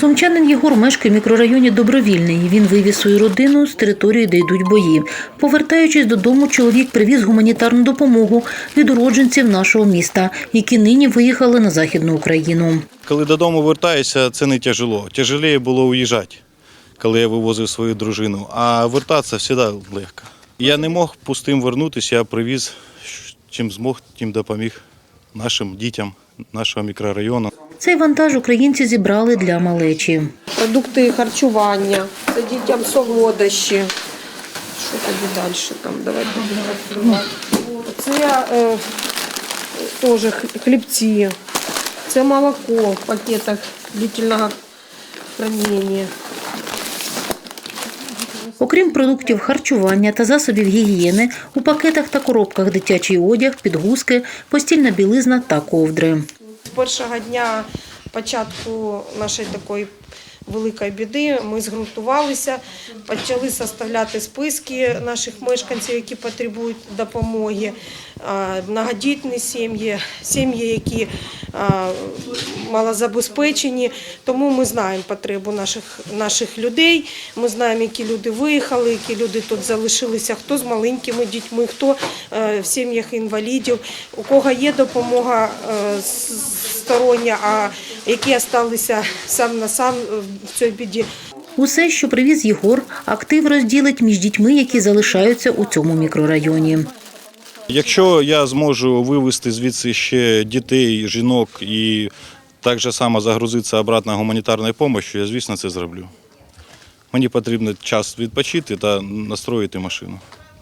Сумчанин Єгор мешкає в мікрорайоні Добровільний. Він вивіз свою родину з території, де йдуть бої. Повертаючись додому, чоловік привіз гуманітарну допомогу від уродженців нашого міста, які нині виїхали на Західну Україну. Коли додому вертаєшся, це не тяжело. Тяжеліше було уїжджати, коли я вивозив свою дружину. А вертатися завжди легко. Я не мог пустим вернутися, я привіз, чим змог, тим допоміг нашим дітям нашого мікрорайону. Цей вантаж українці зібрали для малечі. продукти харчування, це дітям солодощі. Що тоді далі там? Давайте. Це е, теж хлібці, це молоко в пакетах длительного хранення. Окрім продуктів харчування та засобів гігієни, у пакетах та коробках дитячий одяг, підгузки, постільна білизна та ковдри. Першого дня початку нашої такої великої біди ми згуртувалися, почали составляти списки наших мешканців, які потребують допомоги, многодітні сім'ї, сім'ї, які малозабезпечені. Тому ми знаємо потребу наших, наших людей. Ми знаємо, які люди виїхали, які люди тут залишилися, хто з маленькими дітьми, хто е, в сім'ях інвалідів, у кого є допомога е, с- стороння, а які залишилися сам на сам в цій біді. Усе, що привіз Єгор, актив розділить між дітьми, які залишаються у цьому мікрорайоні. Якщо я зможу вивезти звідси ще дітей, жінок і так же само загрузитися обратно гуманітарною допомогою, я, звісно, це зроблю. Мені потрібно час відпочити та настроїти машину.